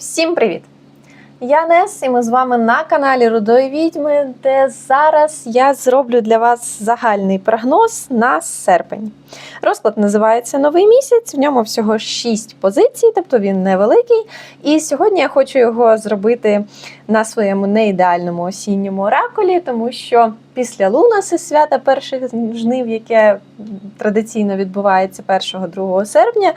Всім привіт! Я Нес, і ми з вами на каналі Рудої Відьми, де зараз я зроблю для вас загальний прогноз на серпень. Розклад називається Новий місяць, в ньому всього 6 позицій, тобто він невеликий. І сьогодні я хочу його зробити на своєму неідеальному осінньому оракулі, тому що після Лунаси свята перших жнив, яке традиційно відбувається 1-2 серпня,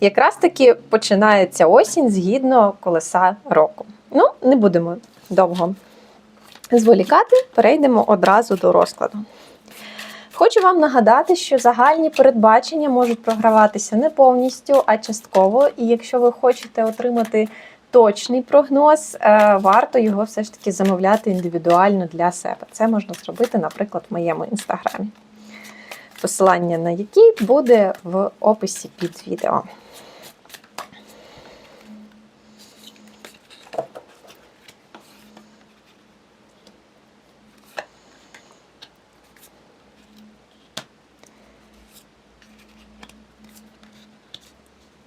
якраз таки починається осінь згідно колеса року. Ну, не будемо довго зволікати, перейдемо одразу до розкладу. Хочу вам нагадати, що загальні передбачення можуть програватися не повністю, а частково. І якщо ви хочете отримати точний прогноз, е, варто його все ж таки замовляти індивідуально для себе. Це можна зробити, наприклад, в моєму інстаграмі. Посилання на який буде в описі під відео.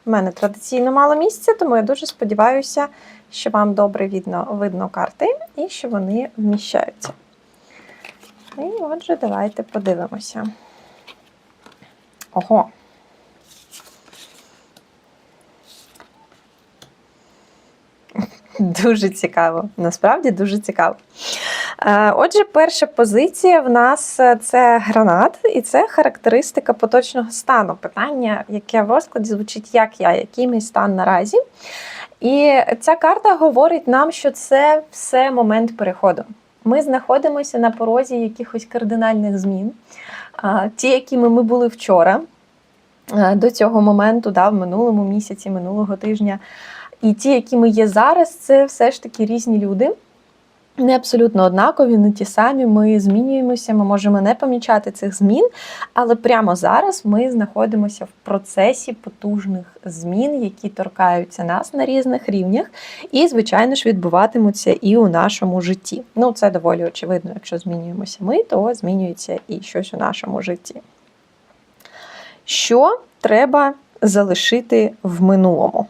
У мене традиційно мало місця, тому я дуже сподіваюся, що вам добре видно, видно карти і що вони вміщаються. І отже, давайте подивимося. Ого. Дуже цікаво. Насправді дуже цікаво. Е, Отже, перша позиція в нас е, це гранат, і це характеристика поточного стану. Питання, яке в розкладі звучить як я, який мій стан наразі. І ця карта говорить нам, що це все момент переходу. Ми знаходимося на порозі якихось кардинальних змін. Ті, якими ми були вчора, е, до цього моменту, да, в минулому місяці, минулого тижня. І ті, які ми є зараз, це все ж таки різні люди. Не абсолютно однакові, не ті самі. Ми змінюємося, ми можемо не помічати цих змін, але прямо зараз ми знаходимося в процесі потужних змін, які торкаються нас на різних рівнях, і, звичайно ж, відбуватимуться і у нашому житті. Ну, це доволі очевидно, якщо змінюємося ми, то змінюється і щось у нашому житті. Що треба залишити в минулому?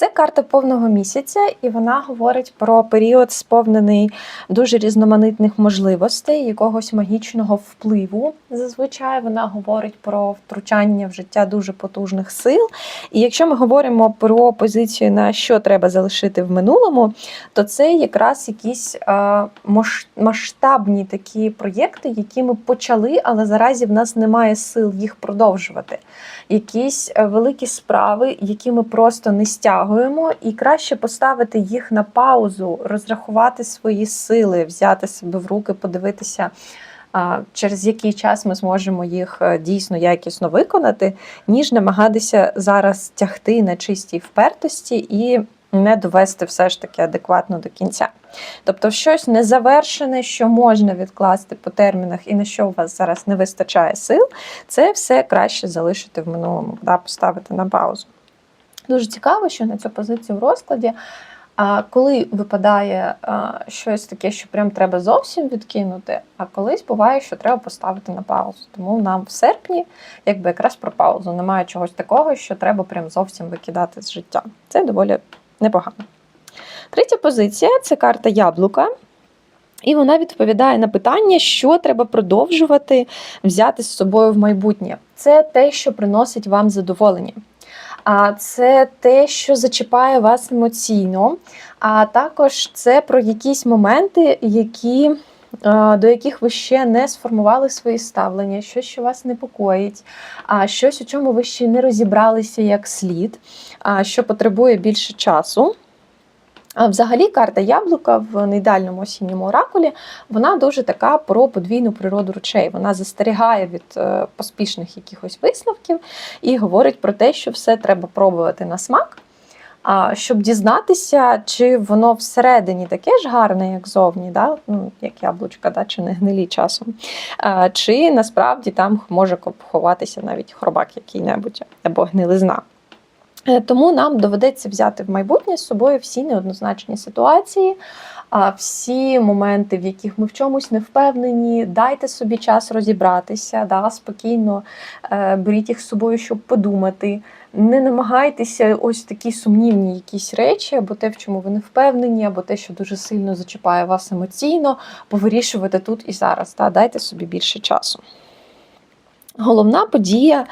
Це карта повного місяця, і вона говорить про період, сповнений дуже різноманітних можливостей, якогось магічного впливу. Зазвичай вона говорить про втручання в життя дуже потужних сил. І якщо ми говоримо про позицію, на що треба залишити в минулому, то це якраз якісь масштабні такі проєкти, які ми почали, але заразі в нас немає сил їх продовжувати. Якісь е, великі справи, які ми просто не стягуємо, і краще поставити їх на паузу, розрахувати свої сили, взяти себе в руки, подивитися. Через який час ми зможемо їх е, дійсно якісно виконати, ніж намагатися зараз тягти на чистій впертості і не довести все ж таки адекватно до кінця. Тобто, щось незавершене, що можна відкласти по термінах, і на що у вас зараз не вистачає сил, це все краще залишити в минулому, да, поставити на паузу. Дуже цікаво, що на цю позицію в розкладі. А коли випадає а, щось таке, що прям треба зовсім відкинути, а колись буває, що треба поставити на паузу. Тому нам в серпні, якби якраз про паузу, немає чогось такого, що треба прям зовсім викидати з життя. Це доволі непогано. Третя позиція це карта яблука. І вона відповідає на питання, що треба продовжувати взяти з собою в майбутнє. Це те, що приносить вам задоволення. А це те, що зачіпає вас емоційно. А також це про якісь моменти, які. До яких ви ще не сформували свої ставлення, щось, що вас непокоїть, а щось, у чому ви ще не розібралися як слід, що потребує більше часу. Взагалі, карта яблука в нейдальному осінньому оракулі вона дуже така про подвійну природу речей. Вона застерігає від е, поспішних якихось висновків і говорить про те, що все треба пробувати на смак. Щоб дізнатися, чи воно всередині таке ж гарне, як зовні, да? ну, як яблучка, да? чи не гнилі часом, а, чи насправді там може ховатися навіть хробак який-небудь або гнилизна. Е, тому нам доведеться взяти в майбутнє з собою всі неоднозначні ситуації, всі моменти, в яких ми в чомусь не впевнені, дайте собі час розібратися, да, спокійно е, беріть їх з собою, щоб подумати. Не намагайтеся ось такі сумнівні якісь речі, або те, в чому ви не впевнені, або те, що дуже сильно зачіпає вас емоційно, повирішувати тут і зараз. Та? Дайте собі більше часу. Головна подія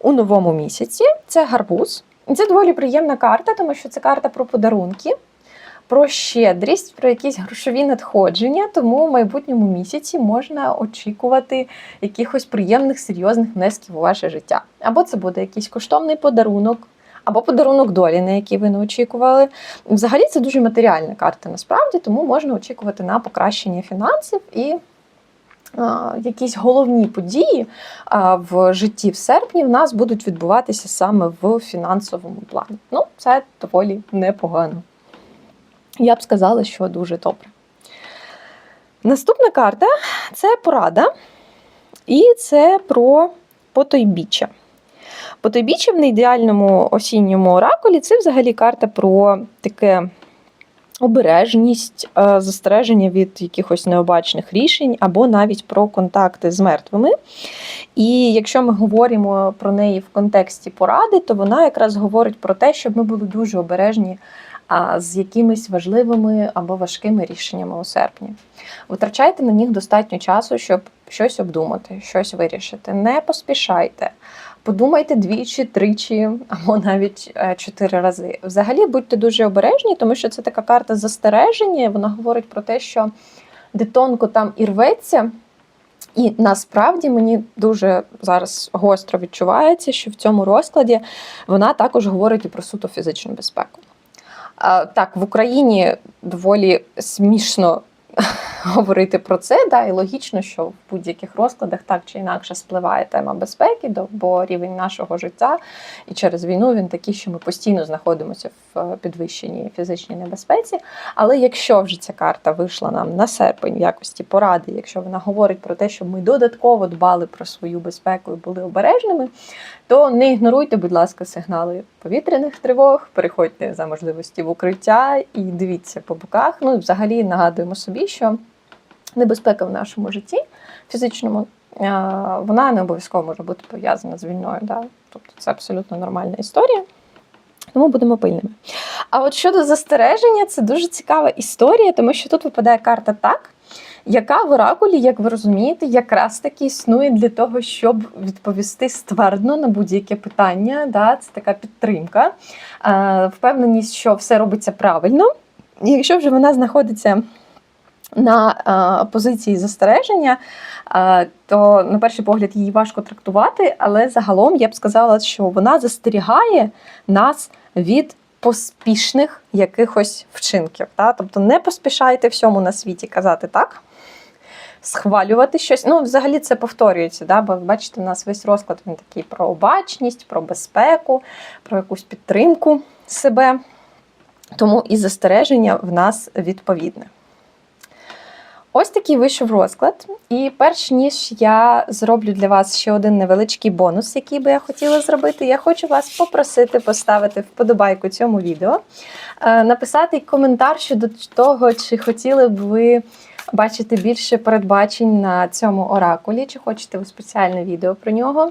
у новому місяці це гарбуз. Це доволі приємна карта, тому що це карта про подарунки, про щедрість, про якісь грошові надходження. Тому в майбутньому місяці можна очікувати якихось приємних серйозних внесків у ваше життя. Або це буде якийсь коштовний подарунок, або подарунок долі, на який ви не очікували. Взагалі це дуже матеріальна карта насправді, тому можна очікувати на покращення фінансів і. А, Якісь головні події в житті в серпні в нас будуть відбуватися саме в фінансовому плані. Ну, це доволі непогано. Я б сказала, що дуже добре. Наступна карта це порада, і це про потойбіччя. Потойбіччя в неідеальному осінньому оракулі це взагалі карта про таке обережність, е, застереження від якихось необачних рішень, або навіть про контакти з мертвими. І якщо ми говоримо про неї в контексті поради, то вона якраз говорить про те, щоб ми були дуже обережні з якимись важливими або важкими рішеннями у серпні. Витрачайте на них достатньо часу, щоб щось обдумати, щось вирішити. Не поспішайте. Подумайте двічі, тричі або навіть е, чотири рази. Взагалі будьте дуже обережні, тому що це така карта застереження. Вона говорить про те, що де тонко там і рветься. І насправді мені дуже зараз гостро відчувається, що в цьому розкладі вона також говорить і про суто фізичну безпеку. Так, в Україні доволі смішно говорити про це, да, і логічно, що в будь-яких розкладах так чи інакше спливає тема безпеки, бо рівень нашого життя і через війну він такий, що ми постійно знаходимося в е, підвищеній фізичній небезпеці. Але якщо вже ця карта вийшла нам на серпень в якості поради, якщо вона говорить про те, щоб ми додатково дбали про свою безпеку і були обережними, то не ігноруйте, будь ласка, сигнали повітряних тривог, переходьте за можливості в укриття і дивіться по боках. Ну взагалі нагадуємо собі, що небезпека в нашому житті фізичному. е, Вона не обов'язково може бути пов'язана з війною. Да? Тобто це абсолютно нормальна історія. Тому будемо пильними. А от щодо застереження, це дуже цікава історія, тому що тут випадає карта так, яка в оракулі, як ви розумієте, якраз таки існує для того, щоб відповісти ствердно на будь-яке питання. Да? Це така підтримка, е, впевненість, що все робиться правильно. І якщо вже вона знаходиться на е, позиції застереження, е, то на перший погляд її важко трактувати, але загалом я б сказала, що вона застерігає нас від поспішних якихось вчинків. Та? Тобто не поспішайте всьому на світі казати так. Схвалювати щось. Ну, взагалі це повторюється, да? бо бачите, у нас весь розклад він такий про обачність, про безпеку, про якусь підтримку себе. Тому і застереження в нас відповідне. Ось такий вийшов розклад. І перш ніж я зроблю для вас ще один невеличкий бонус, який би я хотіла зробити, я хочу вас попросити поставити вподобайку цьому відео, е, написати коментар щодо того, чи хотіли б ви бачити більше передбачень на цьому оракулі, чи хочете ви спеціальне відео про нього, е,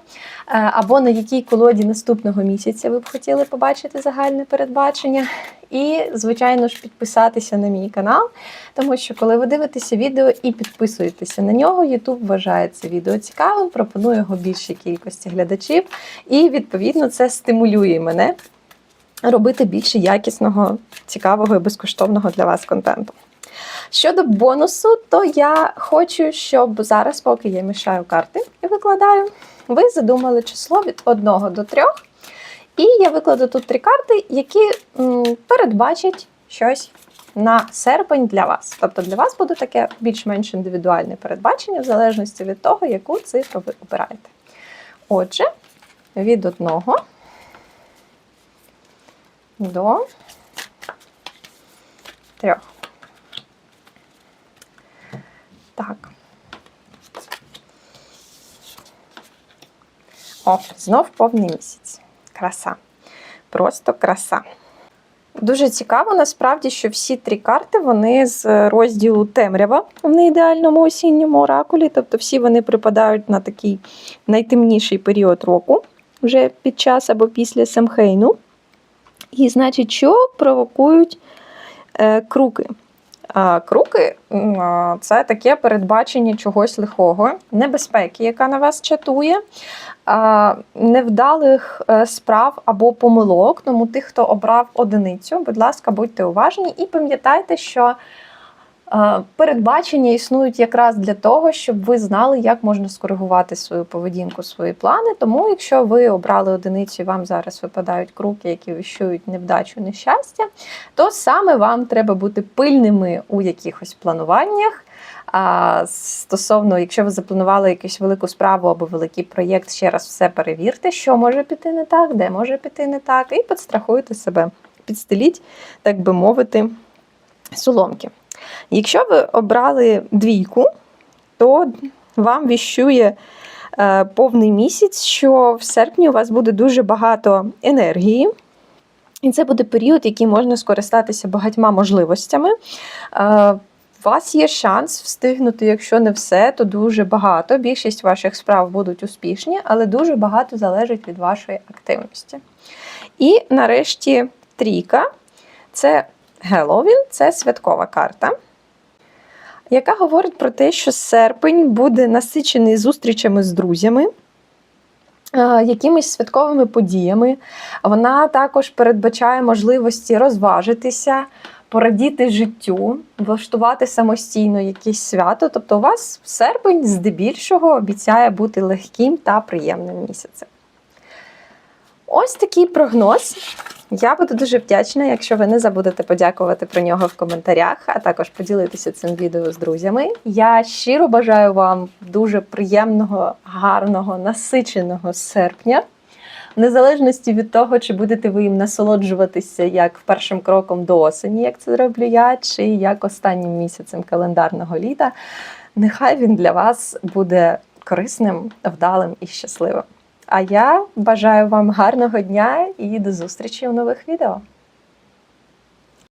або на якій колоді наступного місяця ви б хотіли побачити загальне передбачення. І, звичайно ж, підписатися на мій канал, тому що коли ви дивитеся відео і підписуєтеся на нього, YouTube вважає це відео цікавим, пропонує його більшій кількості глядачів, і відповідно це стимулює мене робити більше якісного, цікавого і безкоштовного для вас контенту. Щодо бонусу, то я хочу, щоб зараз, поки я мішаю карти і викладаю, ви задумали число від 1 до 3. І я викладу тут три карти, які передбачать щось на серпень для вас. Тобто для вас буде таке більш-менш індивідуальне передбачення, в залежності від того, яку цифру ви обираєте. Отже, від одного до трьох. Так. О, знов повний місяць. Краса. Просто краса. Дуже цікаво, насправді, що всі три карти вони з розділу темрява в неідеальному осінньому оракулі. Тобто всі вони припадають на такий найтемніший період року. вже під час або після Самхейну. І, значить, що провокують е, круки? Круки це таке передбачення чогось лихого, небезпеки, яка на вас чатує, невдалих е, справ або помилок. Тому тих, хто обрав одиницю, будь ласка, будьте уважні і пам'ятайте, що передбачення існують якраз для того, щоб ви знали, як можна скоригувати свою поведінку, свої плани. Тому, якщо ви обрали одиницю вам зараз випадають круки, які віщують невдачу, нещастя, то саме вам треба бути пильними у якихось плануваннях. А стосовно, якщо ви запланували якусь велику справу або великий проєкт, ще раз все перевірте, що може піти не так, де може піти не так, і підстрахуйте себе, підстеліть, так би мовити, соломки. Якщо ви обрали двійку, то вам віщує е, повний місяць, що в серпні у вас буде дуже багато енергії. І це буде період, який можна скористатися багатьма можливостями. Е, у вас є шанс встигнути, якщо не все, то дуже багато. Більшість ваших справ будуть успішні, але дуже багато залежить від вашої активності. І нарешті трійка це Геловін, це святкова карта, яка говорить про те, що серпень буде насичений зустрічами з друзями. е, Якимись святковими подіями. Вона також передбачає можливості розважитися, порадіти життю, влаштувати самостійно якесь свято. Тобто, у вас серпень здебільшого обіцяє бути легким та приємним місяцем. Ось такий прогноз. Я буду дуже вдячна, якщо ви не забудете подякувати про нього в коментарях, а також поділитися цим відео з друзями. Я щиро бажаю вам дуже приємного, гарного, насиченого серпня. Незалежності від того, чи будете ви їм насолоджуватися як першим кроком до осені, як це роблю я, чи як останнім місяцем календарного літа, нехай він для вас буде корисним, вдалим і щасливим. А я бажаю вам гарного дня і до зустрічі у нових відео.